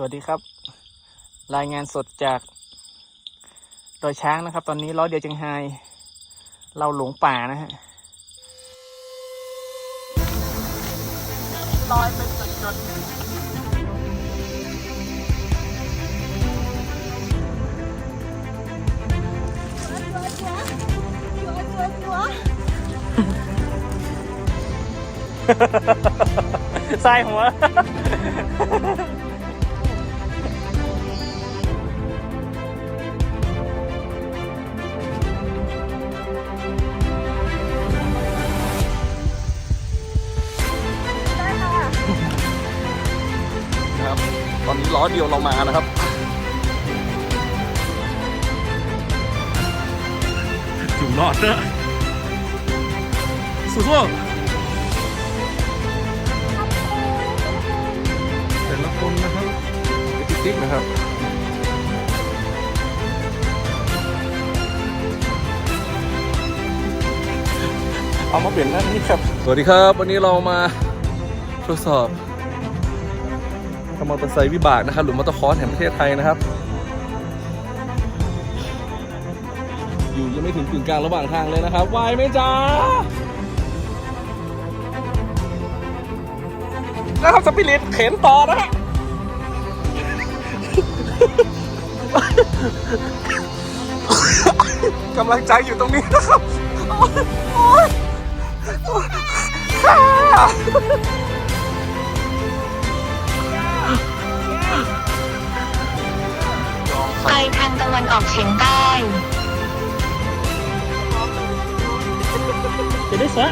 สวัสดีครับ รายงานสดจากดอยช้างนะครับ ตอนนี้ล้อเดียวจังไฮเราหลงป่านะฮะลอยเป็นจุดๆใส่หัว นนี้ล้อเดียวเรามานะครับ อยู่รอดเนอะสู้ๆแต่ละคนนะครับติ๊กๆนะครับเอามาเปลี่ยนหน้าที่ครับ สวัสดีครับ วันนี้เรามาทดสอบ ทำมอเตอร์ไซค์วิบากนะครับ หรือมอเตอร์คอร์สแห่งประเทศไทยนะครับ อยู่ยังไม่ถึงกึ่งกลางระหว่างทางเลยนะครับไวไหมจ๊ะนะครับสปิริตเข็นต่อนะฮะกำลังใจอยู่ตรงนี้นะครับ โอ๊ยโอ๊ย วันออกเฉียงใต้ จะได้ซะ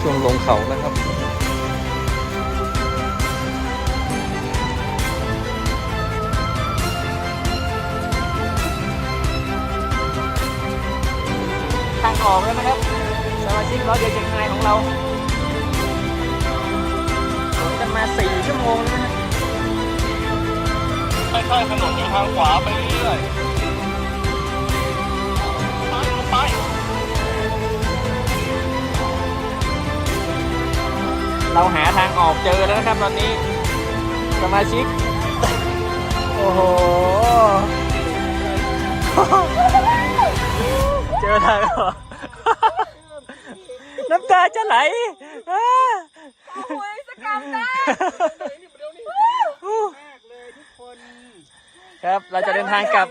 ช่วงลงเขานะครับ ทางออกแล้วนะครับสมาชิกล้อเดียวจังไฮของเราหลงกันมาสี่ชั่วโมงแล้วนะ ฮะค่ถนนอยู่ทางขวาไปเรื่อยไปไปเราหาทางออกเจอแล้วนะครับตอนนี้สมาชิก โอ้โห เจอทางออกน้ำตาจะไหลอ่า ครับ เราจะเดินทางกลับ